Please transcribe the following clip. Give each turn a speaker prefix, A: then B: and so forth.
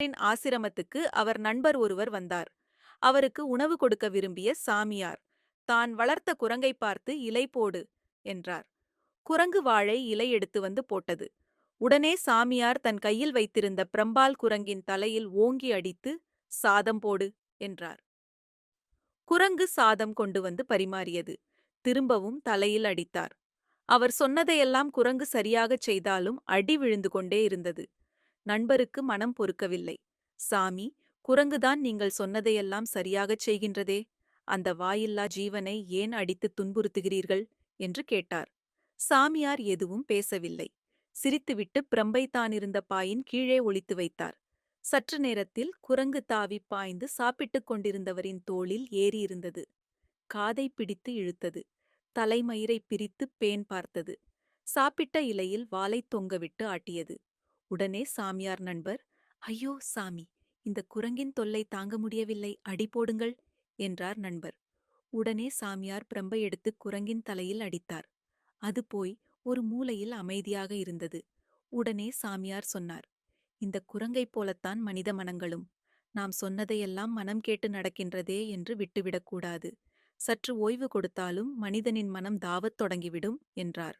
A: சாமியாரின் ஆசிரமத்துக்கு அவர் நண்பர் ஒருவர் வந்தார். அவருக்கு உணவு கொடுக்க விரும்பிய சாமியார் தான் வளர்த்த குரங்கை பார்த்து இலை போடு என்றார். குரங்கு வாழை இலை எடுத்து வந்து போட்டது. உடனே சாமியார் தன் கையில் வைத்திருந்த பிரம்பால் குரங்கின் தலையில் ஓங்கி அடித்து சாதம் போடு என்றார். குரங்கு சாதம் கொண்டு வந்து பரிமாறியது. திரும்பவும் தலையில் அடித்தார். அவர் சொன்னதையெல்லாம் குரங்கு சரியாகச் செய்தாலும் அடி விழுந்து கொண்டே இருந்தது. நண்பருக்கு மனம் பொறுக்கவில்லை. சாமி குரங்குதான் நீங்கள் சொன்னதையெல்லாம் சரியாகச் செய்கின்றதே. அந்த வாயில்லா ஜீவனை ஏன் அடித்துத் துன்புறுத்துகிறீர்கள்? என்று கேட்டார். சாமியார் எதுவும் பேசவில்லை. சிரித்துவிட்டு பிரம்பை தானிருந்த பாயின் கீழே ஒளித்து வைத்தார். சற்று நேரத்தில் குரங்கு தாவி பாய்ந்து சாப்பிட்டுக் கொண்டிருந்தவரின் தோளில் ஏறியிருந்தது. காதை பிடித்து இழுத்தது. தலைமயிரை பிரித்து பேன் பார்த்தது. சாப்பிட்ட இலையில் வாலைத் தொங்கவிட்டு ஆட்டியது. உடனே சாமியார் நண்பர் ஐயோ சாமி இந்த குரங்கின் தொல்லை தாங்க முடியவில்லை அடி போடுங்கள் என்றார் நண்பர். உடனே சாமியார் பிரம்பை எடுத்து குரங்கின் தலையில் அடித்தார். அது போய் ஒரு மூலையில் அமைதியாக இருந்தது. உடனே சாமியார் சொன்னார் இந்த குரங்கைப் போலத்தான் மனித மனங்களும். நாம் சொன்னதையெல்லாம் மனம் கேட்டு நடக்கின்றதே என்று விட்டுவிடக்கூடாது. சற்று ஓய்வு கொடுத்தாலும் மனிதனின் மனம் தாவத் தொடங்கிவிடும் என்றார்.